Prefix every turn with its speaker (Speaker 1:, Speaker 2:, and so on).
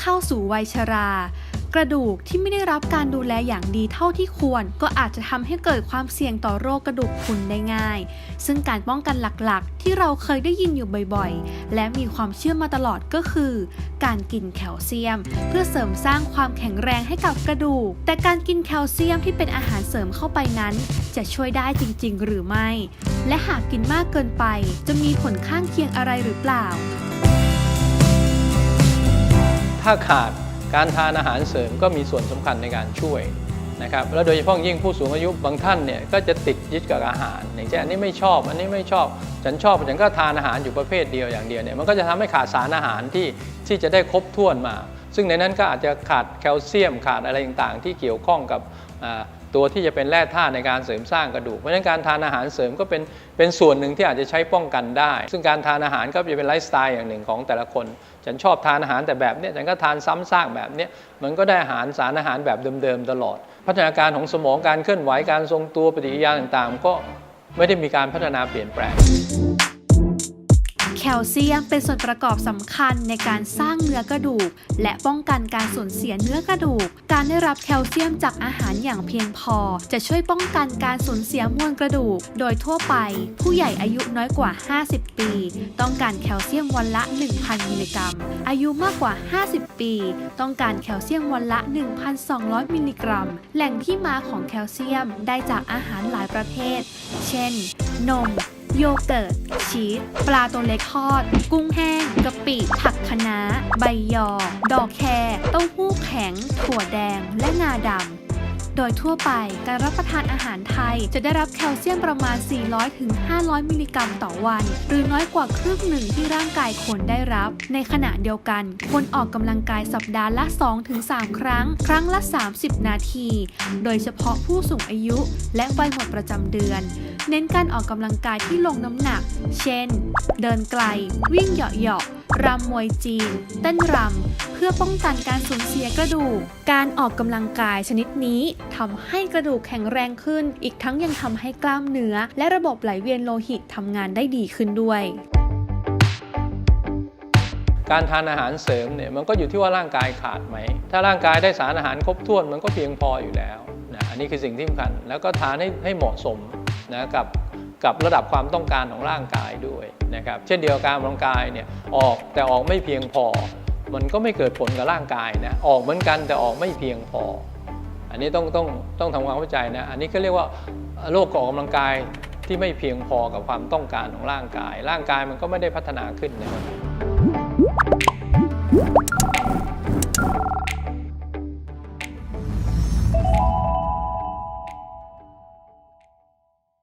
Speaker 1: เข้าสู่วัยชรา กระดูกที่ไม่ได้รับการดูแลอย่างดีเท่าที่ควร ก็อาจจะทำให้เกิดความเสี่ยงต่อโรคกระดูกพรุนได้ง่าย ซึ่งการป้องกันหลักๆ ที่เราเคยได้ยินอยู่บ่อยๆ และมีความเชื่อมาตลอดก็คือ การกินแคลเซียม เพื่อเสริมสร้างความแข็งแรงให้กับกระดูก แต่การกินแคลเซียมที่เป็นอาหารเสริมเข้าไปนั้น จะช่วยได้จริง ๆ หรือไม่ และหากกินมากเกินไป จะมีผลข้างเคียงอะไรหรือเปล่า
Speaker 2: ถ้าขาดการทานอาหารเสริมก็มีส่วนสำคัญในการช่วยนะครับแล้วโดยเฉพาะยิ่งผู้สูงอายุบางท่านเนี่ยก็จะติดยึดกับอาหาร อย่างเช่นอันนี้ไม่ชอบ อันนี้ไม่ชอบ ฉันชอบฉันก็ทานอาหารอยู่ประเภทเดียวอย่างเดียวเนี่ยมันก็จะทำให้ขาดสารอาหารที่ที่จะได้ครบถ้วนมา ซึ่งในนั้นก็อาจจะขาดแคลเซียมขาดอะไรต่างๆ ที่เกี่ยวข้องกับ ตัวที่จะเป็นแร่ธาตุในการเสริมสร้างกระดูก เพราะฉะนั้นการทานอาหารเสริมก็เป็นเป็นส่วนหนึ่งที่อาจจะใช้ป้องกันได้ ซึ่งการทานอาหารก็จะเป็นไลฟ์สไตล์อย่างหนึ่งของแต่ละคน ฉันชอบทานอาหารแต่แบบนี้ฉันก็ทานซ้ำซากแบบนี้มันก็ได้อาหารสารอาหารแบบเดิมๆตลอด พัฒนาการของสมองการเคลื่อนไหวการทรงตัวปฏิกิริยาต่างๆ ก็ไม่ได้มีการพัฒนาเปลี่ยนแปลง
Speaker 1: แคลเซียมเป็นส่วนประกอบสำคัญในการสร้างเนื้อกระดูก และป้องกันการสูญเสียเนื้อกระดูก การได้รับแคลเซียมจากอาหารอย่างเพียงพอ จะช่วยป้องกันการสูญเสียมวลกระดูก โดยทั่วไป ผู้ใหญ่อายุน้อยกว่า 50 ปี ต้องการแคลเซียมวันละ 1,000 มิลลิกรัม อายุมากกว่า 50 ปี ต้องการแคลเซียมวันละ 1,200 มิลลิกรัม แหล่งที่มาของแคลเซียมได้จากอาหารหลายประเภท เช่น นม โยเกิร์ต ชีส ปลาตัวเล็กทอด กุ้งแห้งกะปิผักคะน้า ใบยอ ดอกแครเต้าหู้แข็ง ถั่วแดง และงาดำโดยทั่วไปการรับประทานอาหารไทยจะได้รับแคลเซียมประมาณ 400-500 มิลลิกรัมต่อวัน หรือน้อยกว่าครึ่งหนึ่งที่ร่างกายควรได้รับ ในขณะเดียวกันควรออกกำลังกายสัปดาห์ละ 2-3 ครั้ง ครั้งละ 30 นาที โดยเฉพาะผู้สูงอายุและวัยหมดประจำเดือน เน้นการออกกำลังกายที่ลงน้ำหนัก เช่น เดินไกล วิ่งเหาะๆรำมวยจีน เต้นรำ เพื่อป้องกันการสูญเสียกระดูก การออกกำลังกายชนิดนี้ทำให้กระดูกแข็งแรงขึ้น อีกทั้งยังทำให้กล้ามเนื้อ และระบบไหลเวียนโลหิตทำงานได้ดีขึ้นด้วย
Speaker 2: การทานอาหารเสริมเนี่ยมันก็อยู่ที่ว่าร่างกายขาดไหม ถ้าร่างกายได้สารอาหารครบถ้วนมันก็เพียงพออยู่แล้วนะอันนี้คือสิ่งที่สำคัญ แล้วก็ทานให้ให้เหมาะสม นะกับกับระดับความต้องการของร่างกายด้วยนะครับเช่นเดียวกับการออกกำลังกายเนี่ยออกแต่ออกไม่เพียงพอ มันก็ไม่เกิดผลกับร่างกายนะออกเหมือนกันแต่ออกไม่เพียงพอ อันนี้ต้องต้องต้องทำความเข้าใจนะอันนี้ก็เรียกว่าโรคออกกำลังกายที่ไม่เพียงพอกับความต้องการของร่างกาย ร่างกายมันก็ไม่ได้พัฒนาขึ้นนะครับ